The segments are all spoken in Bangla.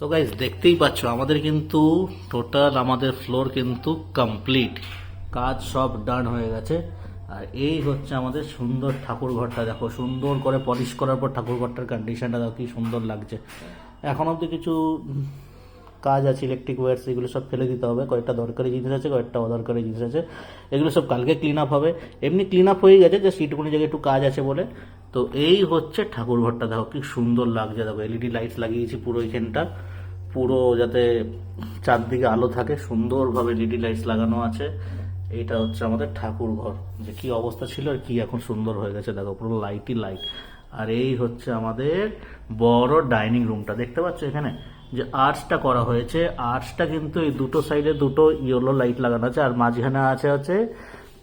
সো গাইজ দেখতেই পাচ্ছ, আমাদের কিন্তু টোটাল আমাদের ফ্লোর কিন্তু কমপ্লিট কাজ সব ডান হয়ে গেছে। আর এই হচ্ছে আমাদের সুন্দর ঠাকুর ঘরটা। দেখো, সুন্দর করে পলিশ করার পর ঠাকুর ঘরটার কন্ডিশনটা দেখো কি সুন্দর লাগছে। এখন অব্দি কিছু কাজ আছে ইলেকট্রিক ওয়্যার্স এগুলো সব ফেলে দিতে হবে। কয়েকটা দরকারি জিনিস আছে, কয়েকটা অদরকারি জিনিস আছে। এগুলো সব কালকে ক্লিন আপ হবে। এমনি ক্লিন আপ হয়ে গেছে যে সিটগুলো জায়গায় একটু কাজ আছে বলে। তো এই হচ্ছে ঠাকুর ঘরটা দেখো কি সুন্দর লাগছে, দেখো এলইডি লাইটস লাগিয়েছি পুরো এইখানটা। পুরো যাতে চারদিকে আলো থাকে, সুন্দরভাবে এলইডি লাইটস লাগানো আছে। এইটা হচ্ছে আমাদের ঠাকুর ঘর। যে কি অবস্থা ছিল আর কি এখন সুন্দর হয়ে গেছে, দেখো পুরো লাইটই লাইট আর এই হচ্ছে আমাদের বড় ডাইনিং রুমটা দেখতে পাচ্ছ এখানে? যে আর্টসটা করা হয়েছে। আর্টসটা কিন্তু এই দুটো সাইডে দুটো ইয়েলো লাইট লাগানো আছে। আর মাঝখানে আছে হচ্ছে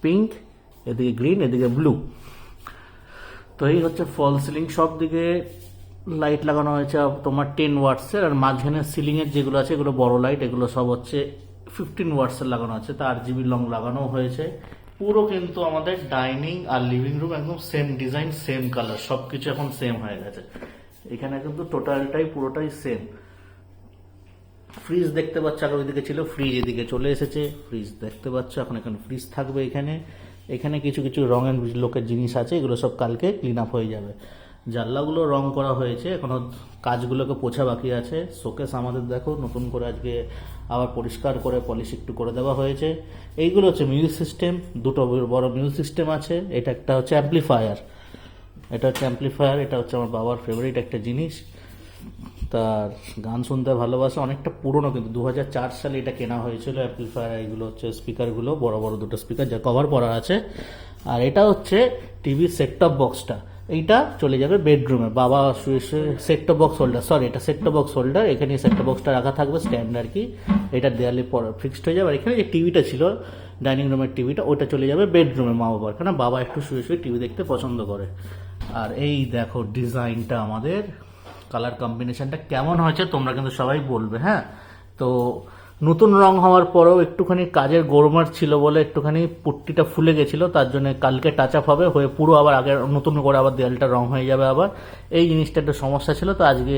পিঙ্ক এদিকে গ্রিন এদিকে ব্লু তো এই হচ্ছে ফল সিলিং সব দিকে লাইট লাগানো হয়েছে তোমার টেন ওয়াটসের আর মাঝখানে সিলিং এর যেগুলো আছে, এগুলো বড় লাইট এগুলো সব হচ্ছে ফিফটিন ওয়াটসের লাগানো আছে, তার জিবি লং লাগানো হয়েছে। পুরো কিন্তু আমাদের ডাইনিং আর লিভিং রুম একদম সেম ডিজাইন সেম কালার সবকিছু এখন সেম হয়ে গেছে। এখানে কিন্তু টোটালটাই পুরোটাই সেম ফ্রিজ দেখতে পাচ্ছ, আগে ওইদিকে ছিল ফ্রিজ এদিকে চলে এসেছে ফ্রিজ দেখতে পাচ্ছ, এখন এখানে ফ্রিজ থাকবে এখানে। এখানে কিছু কিছু রঙের লোকের জিনিস আছে, এগুলো সব কালকে ক্লিন আপ হয়ে যাবে। জানলাগুলো রং করা হয়েছে, এখনও কাজগুলোকে পোছা বাকি আছে। শোকেস আমাদের দেখো, নতুন করে আজকে আবার পরিষ্কার করে পলিশ একটু করে দেওয়া হয়েছে। এইগুলো হচ্ছে মিউজিক সিস্টেম দুটো বড় মিউজিক সিস্টেম আছে। এটা একটা হচ্ছে অ্যাম্পলিফায়ার এটা হচ্ছে অ্যাম্পলিফায়ার এটা হচ্ছে আমার বাবার ফেভারিট একটা জিনিস। তার গান শুনতে ভালোবাসে অনেকটা পুরনো, কিন্তু দু হাজার চার সালে এটা কেনা হয়েছিল। অ্যাম্পলিফায়ার এগুলো হচ্ছে স্পিকারগুলো বড় বড় দুটো স্পিকার যা কভার করা আছে। আর এটা হচ্ছে টিভি সেটটপ বক্সটা এইটা চলে যাবে বেডরুমে বাবা শুয়ে শুয়ে set top box holder sorry এটা সেটটপ বক্স হোল্ডার এখানে সেটটপ বক্সটা রাখা থাকবে স্ট্যান্ড আর কি। এটা দেয়ালে ফিক্সড হয়ে যাবে। আর এখানে যে টিভিটা ছিল ডাইনিং রুমের টিভিটা ওটা চলে যাবে বেডরুমে মা বাবার। কারণ বাবা একটু শুয়ে শুয়ে টিভি দেখতে পছন্দ করে। আর এই দেখো ডিজাইনটা আমাদের। কালার কম্বিনেশনটা কেমন হয়েছে তোমরা কিন্তু সবাই বলবে হ্যাঁ? তো নতুন রং হওয়ার পরেও একটুখানি কাজের গোরমার ছিল বলে একটুখানি পুট্টিটা ফুলে গেছিল, তার জন্য কালকে টাচ আপ হবে, হয়ে পুরো আবার আগের, নতুন করে আবার দেয়ালটা রং হয়ে যাবে আবার। এই জিনিসটা একটা সমস্যা ছিল, তো আজকে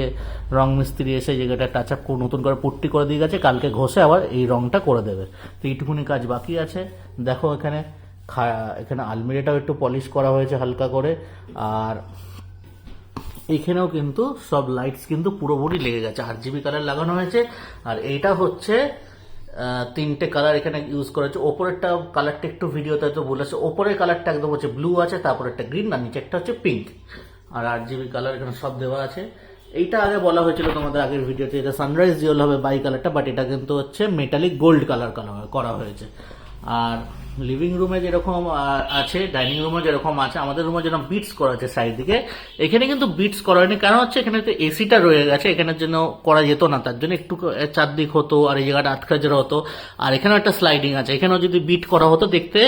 রং মিস্ত্রি এসে জায়গাটা টাচ আপ নতুন করে পুট্টি করে দিয়ে গেছে, কালকে ঘষে আবার এই রংটা করে দেবে। তো এইটুকুনি কাজ বাকি আছে। দেখো এখানে এখানে আলমিরাটাও একটু পলিশ করা হয়েছে হালকা করে, আর এখানেও কিন্তু সব লাইটস কিন্তু পুরোপুরি লেগে গেছে। আর জিবি কালার লাগানো হয়েছে। আর এইটা হচ্ছে তিনটে কালার এখানে ইউজ করা হচ্ছে ওপরেরটা কালারটা একটু ভিডিওতে হয়তো ভুল আছে। ওপরের কালারটা একদম হচ্ছে ব্লু আছে তারপর একটা গ্রিন আর নিচে একটা হচ্ছে পিঙ্ক আর আট জিবি কালার এখানে সব দেওয়া আছে। এইটা আগে বলা হয়েছিল তোমাদের আগের ভিডিওতে এটা সানরাইজ জিওল হবে বাই কালারটা বাট এটা কিন্তু হচ্ছে মেটালিক গোল্ড কালার কালার করা হয়েছে। আর লিভিং রুমে যেরকম আছে ডাইনিং রুমে যেরকম আছে, আমাদের রুমে যেরকম বিটস করা আছে সাইড দিকে এখানে কিন্তু বিটস করা হয়নি। কারণ হচ্ছে এখানে তো এসিটা রয়ে গেছে এখানের জন্য করা যেত না, তার জন্য একটু চারদিক হতো আর এই জায়গাটা আটকা জোড়া হতো। আর এখানেও একটা স্লাইডিং আছে, এখানেও যদি বিট করা হতো দেখতে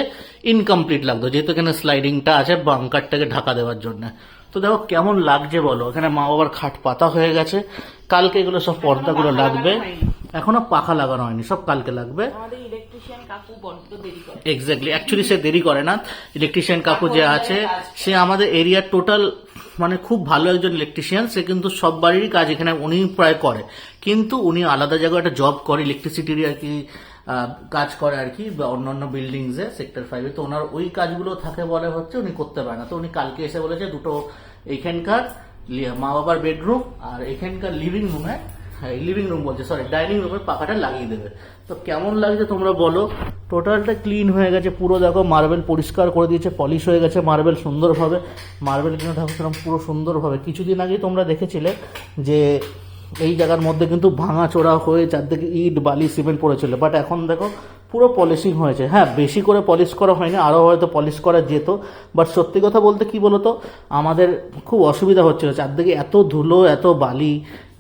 ইনকমপ্লিট লাগতো, যেহেতু এখানে স্লাইডিংটা আছে বাঙ্কারটাকে ঢাকা দেওয়ার জন্য। তো দেখো কেমন লাগছে বলো, এখানে মা বাবার খাট পাতা হয়ে গেছে, কালকে এগুলো সব পর্দাগুলো লাগবে। এখনও পাখা লাগানো হয়নি, সব কালকে লাগবে। ইলেকট্রিশিয়ান কাকু বড্ড দেরি করে। এক্স্যাক্টলি অ্যাকচুয়ালি সে দেরি করে না। ইলেকট্রিশিয়ান কাকু যে আছে সে আমাদের এরিয়ার টোটাল মানে খুব ভালো একজন ইলেকট্রিশিয়ান সে কিন্তু সব বাড়িরই কাজ এখানে উনি প্রায় করে। কিন্তু উনি আলাদা জায়গায় একটা জব করে ইলেকট্রিসিটির আর কি কাজ করে আর কি বা অন্যান্য বিল্ডিংসে সেক্টর ফাইভে তো ওনার ওই কাজগুলো থাকে বলে হচ্ছে উনি করতে পারে না। তো উনি কালকে এসে বলেছে দুটো এইখানকার মা বাবার বেডরুম আর এখানকার লিভিং রুমে হ্যাঁ লিভিং রুম বলছে সরি ডাইনিং রুমের পাখাটা লাগিয়ে দেবে। তো কেমন লাগছে তোমরা বলো? টোটালটা ক্লিন হয়ে গেছে, পুরো দেখো মার্বেল পরিষ্কার করে দিয়েছে পলিশ হয়ে গেছে মার্বেল সুন্দরভাবে। মার্বেল কিনে সেরকম পুরো সুন্দরভাবে। কিছুদিন আগেই তোমরা দেখেছিলে যে এই জায়গার মধ্যে কিন্তু ভাঙা চোরা হয়ে চারদিকে ইট, বালি সিমেন্ট পড়েছিল। বাট এখন দেখো পুরো পলিশিং হয়েছে। হ্যাঁ বেশি করে পলিশ করা হয়নি আরও হয়তো পলিশ করা যেত। বাট সত্যি কথা বলতে কি বলতো, আমাদের খুব অসুবিধা হচ্ছিল। চারদিকে এত ধুলো, এত বালি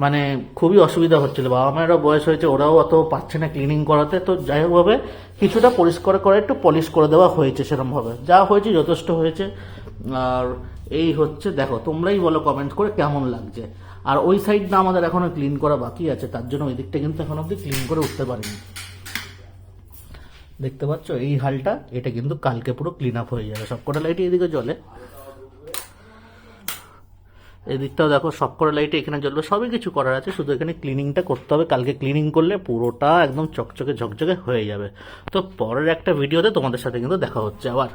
মানে খুবই অসুবিধা হচ্ছিল। বাবা মায়েরও বয়স হয়েছে, ওরাও অত পাচ্ছে না ক্লিনিং করাতে। তো যাই হোকভাবে কিছুটা পরিষ্কার করে একটু পলিশ করে দেওয়া হয়েছে সেরকমভাবে যা হয়েছে যথেষ্ট হয়েছে। আর এই হচ্ছে, দেখো, তোমরাই বলো কমেন্ট করে কেমন লাগছে। আর ওই সাইডটা আমাদের এখনও ক্লিন করা বাকি আছে, তার জন্য ওই দিকটা কিন্তু এখন অব্দি ক্লিন করে উঠতে পারিনি। দেখতে পাচ্ছ? এই হালটা, এটা কিন্তু কালকে পুরো ক্লিন আপ হয়ে যাবে। সবকটা লাইট এদিকে জ্বলে। এদিকটাও দেখো, সবকটা লাইটে এখানে জ্বলবে। সবই কিছু করার আছে, শুধু এখানে ক্লিনিংটা করতে হবে। কালকে ক্লিনিং করলে পুরোটা একদম চকচকে ঝকঝকে হয়ে যাবে। তো পরের একটা ভিডিওতে তোমাদের সাথে কিন্তু দেখা হচ্ছে আবার।